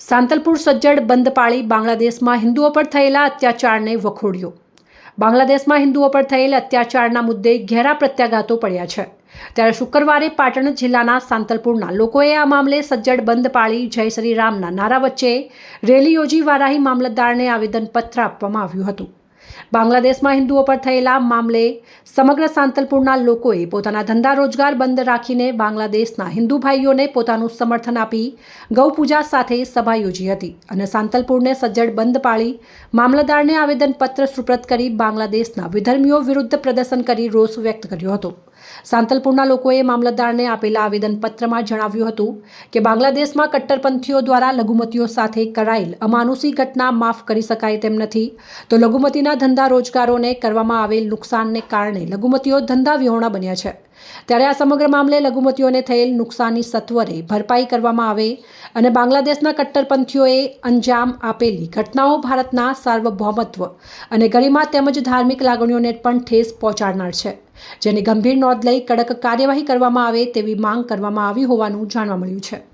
સાંતલપુર સજ્જડ બંધ પાળી બાંગ્લાદેશમાં હિન્દુઓ પર થયેલા અત્યાચારને વખોડ્યો. બાંગ્લાદેશમાં હિન્દુઓ પર થયેલ અત્યાચારના મુદ્દે ઘેરા પ્રત્યાઘાતો પડ્યા છે. ત્યારે શુક્રવારે પાટણ જિલ્લાના સાંતલપુરના લોકોએ આ મામલે સજ્જડ બંધ પાળી જય શ્રી રામના નારા વચ્ચે રેલી યોજી વારાહી મામલતદારને આવેદનપત્ર આપવામાં આવ્યું હતું. બાંગ્લાદેશમાં હિન્દુઓ પર થયેલા મામલે સમગ્ર સાંતલપુરના લોકોએ પોતાના ધંધા રોજગાર બંધ રાખીને બાંગ્લાદેશના હિન્દુ ભાઈઓને પોતાનું સમર્થન આપી ગૌપૂજા સાથે સભા યોજી હતી અને સાંતલપુરને સજ્જડ બંધ પાળી મામલતદારને આવેદનપત્ર સુપ્રત કરી બાંગ્લાદેશના વિધર્મીઓ વિરુદ્ધ પ્રદર્શન કરી રોષ વ્યક્ત કર્યો હતો. સાંતલપુરના લોકોએ મામલતદારને આપેલા આવેદનપત્રમાં જણાવ્યું હતું કે બાંગ્લાદેશમાં કટ્ટરપંથીઓ દ્વારા લઘુમતીઓ સાથે કરાયેલ અમાનુષી ઘટના માફ કરી શકાય તેમ નથી, તો લઘુમતીના ધંધા રોજગારોને કરવામાં આવેલ નુકસાનને કારણે લઘુમતીઓ ધંધા વિહોણા બન્યા છે. ત્યારે આ સમગ્ર મામલે લઘુમતીઓને થયેલ નુકસાનની સત્વરે ભરપાઈ કરવામાં આવે અને બાંગ્લાદેશના કટ્ટરપંથીઓએ અંજામ આપેલી ઘટનાઓ ભારતના સાર્વભૌમત્વ અને ગરિમા તેમજ ધાર્મિક લાગણીઓને પણ ઠેસ પહોંચાડનાર છે, જેની ગંભીર નોંધ લઈ કડક કાર્યવાહી કરવામાં આવે તેવી માંગ કરવામાં આવી હોવાનું જાણવા મળ્યું છે.